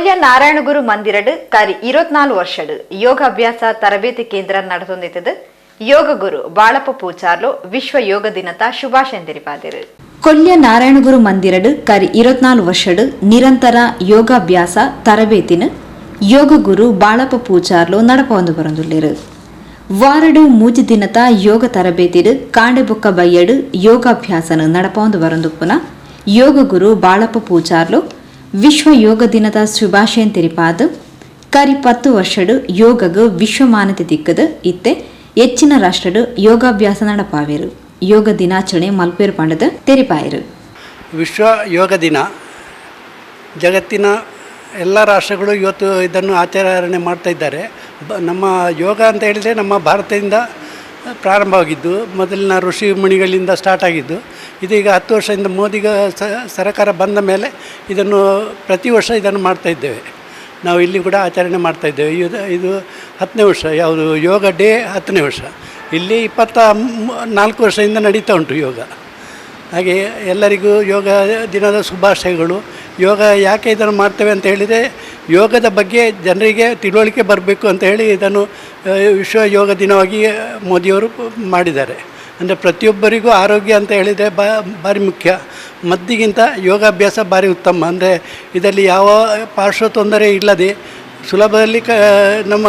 ಕೊಲ್ಯ ನಾರಾಯಣಗುರು ಮಂದಿರಡ್, ಕರಿ ಇರುವತ್ನಾಲು ವರ್ಷಡ್. ಯೋಗಾಭ್ಯಾಸ ತರಬೇತಿ ಕೇಂದ್ರ ನಡೆದೊಂದಿತ್ತದು ಯೋಗ ಗುರು ಬಾಳಪ್ಪ ಪೂಚಾರ್ಲು ವಿಶ್ವ ಯೋಗ ದಿನದ ಶುಭಾಶಯ ತೆರಿಪಾದಿರು ಕೊಲ್ಯ ನಾರಾಯಣಗುರು ಮಂದಿರಡ್, ಕರಿ ಇರತ್ನಾಲ್ ವರ್ಷಡ್ ನಿರಂತರ ಯೋಗಾಭ್ಯಾಸ ತರಬೇತಿನ ಯೋಗ ಗುರು ಬಾಳಪ್ಪ ಪೂಚಾರ್ಲು ನಡಪೊಂದು ಬರೊಂದುಲ್ಲೆರ್. ವಾರಡು ಮೂಜಿ ದಿನದ ಯೋಗ ತರಬೇತಿಡ್ ಕಾಂಡೆಬೊಕ್ಕ ಬಯ್ಯಡ್ ಯೋಗಾಭ್ಯಾಸನ ನಡಪೊಂದು ಪುನಃ ಯೋಗ ಗುರು ಬಾಳಪ್ಪ ಪೂಚಾರ್ಲು ವಿಶ್ವ ಯೋಗ ದಿನದ ಶುಭಾಶಯ ತೆರಿಪಾದ್. ಕರಿ ಪತ್ತು ವರ್ಷಡು ಯೋಗಗ್ ವಿಶ್ವ ಮಾನ್ಯತೆ ದಿಕ್ಕದ ಇತ್ತೆ ಹೆಚ್ಚಿನ ರಾಷ್ಟ್ರಡು ಯೋಗಾಭ್ಯಾಸ ನಡಪಾವೆರು. ಯೋಗ ದಿನಾಚರಣೆ ಮಲ್ಪೇರು ಪಾಂಡದ ತೆರಿಪಾಯರು. ವಿಶ್ವ ಯೋಗ ದಿನ ಜಗತ್ತಿನ ಎಲ್ಲ ರಾಷ್ಟ್ರಗಳು ಇವತ್ತು ಇದನ್ನು ಆಚರಣೆ ಮಾಡ್ತಾ ಇದ್ದಾರೆ. ನಮ್ಮ ಯೋಗ ಅಂತ ಹೇಳಿದರೆ ನಮ್ಮ ಭಾರತದಿಂದ ಪ್ರಾರಂಭವಾಗಿದ್ದು, ಮೊದಲಿನ ಋಷಿ ಮುನಿಗಳಿಂದ ಸ್ಟಾರ್ಟ್ ಆಗಿದ್ದು ಇದೀಗ ಹತ್ತು ವರ್ಷದಿಂದ ಮೋದಿಗ ಸರಕಾರ ಬಂದ ಮೇಲೆ ಇದನ್ನು ಪ್ರತಿ ವರ್ಷ ಇದನ್ನು ಮಾಡ್ತಾ ಇದ್ದೇವೆ. ನಾವು ಇಲ್ಲಿ ಕೂಡ ಆಚರಣೆ ಮಾಡ್ತಾ ಇದ್ದೇವೆ. ಇದು ಇದು ಹತ್ತನೇ ವರ್ಷ. ಯಾವುದು? ಯೋಗ ಡೇ ಹತ್ತನೇ ವರ್ಷ. ಇಲ್ಲಿ ಇಪ್ಪತ್ತ ನಾಲ್ಕು ವರ್ಷದಿಂದ ನಡೀತಾ ಉಂಟು ಯೋಗ. ಹಾಗೆ ಎಲ್ಲರಿಗೂ ಯೋಗ ದಿನದ ಶುಭಾಶಯಗಳು. ಯೋಗ ಯಾಕೆ ಇದನ್ನು ಮಾಡ್ತೇವೆ ಅಂತ ಹೇಳಿದರೆ, ಯೋಗದ ಬಗ್ಗೆ ಜನರಿಗೆ ತಿಳುವಳಿಕೆ ಬರಬೇಕು ಅಂತ ಹೇಳಿ ಇದನ್ನು ವಿಶ್ವ ಯೋಗ ದಿನವಾಗಿ ಮೋದಿಯವರು ಮಾಡಿದ್ದಾರೆ. ಅಂದರೆ ಪ್ರತಿಯೊಬ್ಬರಿಗೂ ಆರೋಗ್ಯ ಅಂತ ಹೇಳಿದರೆ ಬಾ, ಭಾರಿ ಮುಖ್ಯ. ಮದ್ದಿಗಿಂತ ಯೋಗಾಭ್ಯಾಸ ಭಾರಿ ಉತ್ತಮ. ಅಂದರೆ ಇದರಲ್ಲಿ ಯಾವ ಪಾರ್ಶ್ವ ತೊಂದರೆ ಇಲ್ಲದೆ ಸುಲಭದಲ್ಲಿ ಕ, ನಮ್ಮ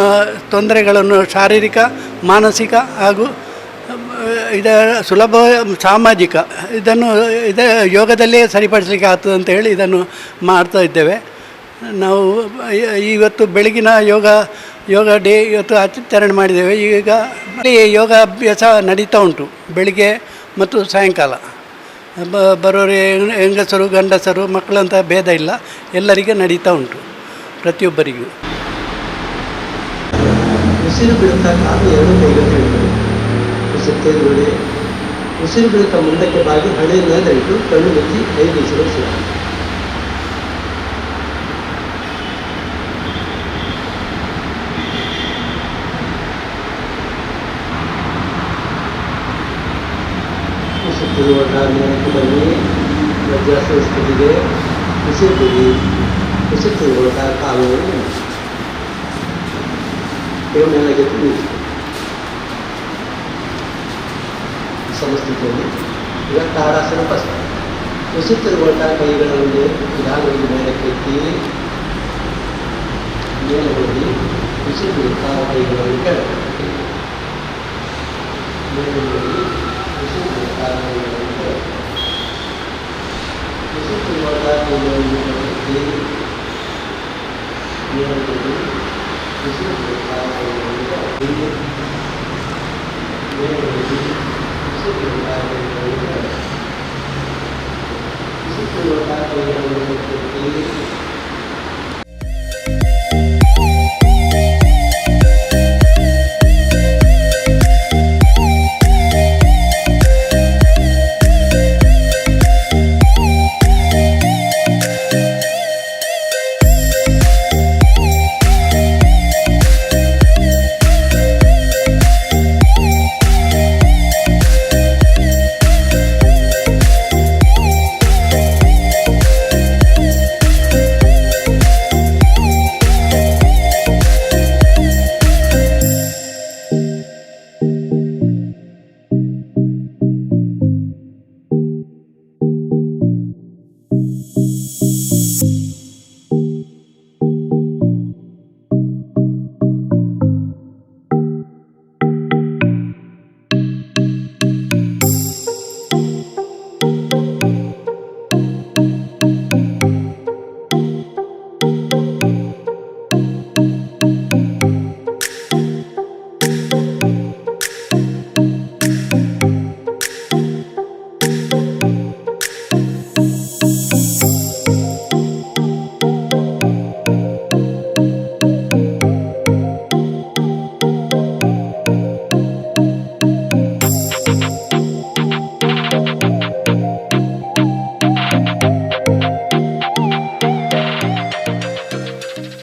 ತೊಂದರೆಗಳನ್ನು ಶಾರೀರಿಕ, ಮಾನಸಿಕ ಹಾಗೂ ಇದ ಸುಲಭ ಸಾಮಾಜಿಕ ಇದನ್ನು, ಇದ ಯೋಗದಲ್ಲೇ ಸರಿಪಡಿಸಲಿಕ್ಕೆ ಆಗ್ತದೆ ಅಂತ ಹೇಳಿ ಇದನ್ನು ಮಾಡ್ತಾ ಇದ್ದೇವೆ. ನಾವು ಇವತ್ತು ಬೆಳಗಿನ ಯೋಗ ಯೋಗ ಡೇ ಇವತ್ತು ಆಚರಣೆ ಮಾಡಿದ್ದೇವೆ. ಈಗ ಯೋಗ ಅಭ್ಯಾಸ ನಡೀತಾ ಉಂಟು. ಬೆಳಿಗ್ಗೆ ಮತ್ತು ಸಾಯಂಕಾಲ. ಬ- ಬರೋರು ಹೆಂಗ್- ಹೆಂಗಸರು, ಗಂಡಸರು, ಮಕ್ಕಳಂತ ಭೇದ ಇಲ್ಲ. ಎಲ್ಲರಿಗೆ ನಡೀತಾ ಉಂಟು. ಪ್ರತಿಯೊಬ್ಬರಿಗೂ. ಉಸಿರು ಬಿಡುತ್ತಾ ಕಾಲು ಎರಡು ಕೈಗಳು ಉಸಿರು ಬಿಡುತ್ತಾ ಮುಂದಕ್ಕೆ ಬಾಗಿ ಇಟ್ಟು ಕಣ್ಣು ಮುಚ್ಚಿ ಐದು ಉಸಿರು ಉಸಿರು ಉಸಿರು ತೆಗೆದುಕೊಂಡ ಮೇಲಕ್ಕೆ ಬನ್ನಿ ವಜ್ರಾಸನ ಸ್ಥಿತಿಗೆ ಉಸಿರು ಬಿಡಿ ಉಸಿರು ತೆಗೆದುಕೊಳ್ತಾ ಕಾಲು ದೇವ ಮೇಲಾಗೆ ನಿಲ್ಲಿಸಿ ಸಮಸ್ಥಿತಿಯಲ್ಲಿ ಈಗ ತಾರಾಸನ ಫಸ್ಟ್ ಉಸಿರು ತೆಗೆದುಕೊಂಡ ಕೈಗಳನ್ನು ನಿಧಾನವಾಗಿ ಮೇಲಕ್ಕೆ ಎತ್ತಿ ಮೇಲೆ ಹೋಗಿ ಉಸಿರು ಬಿಡುತ್ತಾ ಕೈಗಳನ್ನು ಕೆಳಗೆ ಕೈಗಳನ್ನು ಎತ್ತಿ ಮೇಲೆ ಹೋಗಿ ಉಸಿರು ಬಿಡುತ್ತಾ ಕೈಗಳನ್ನು ಕೆಳಗೆ ಮೇಲೆ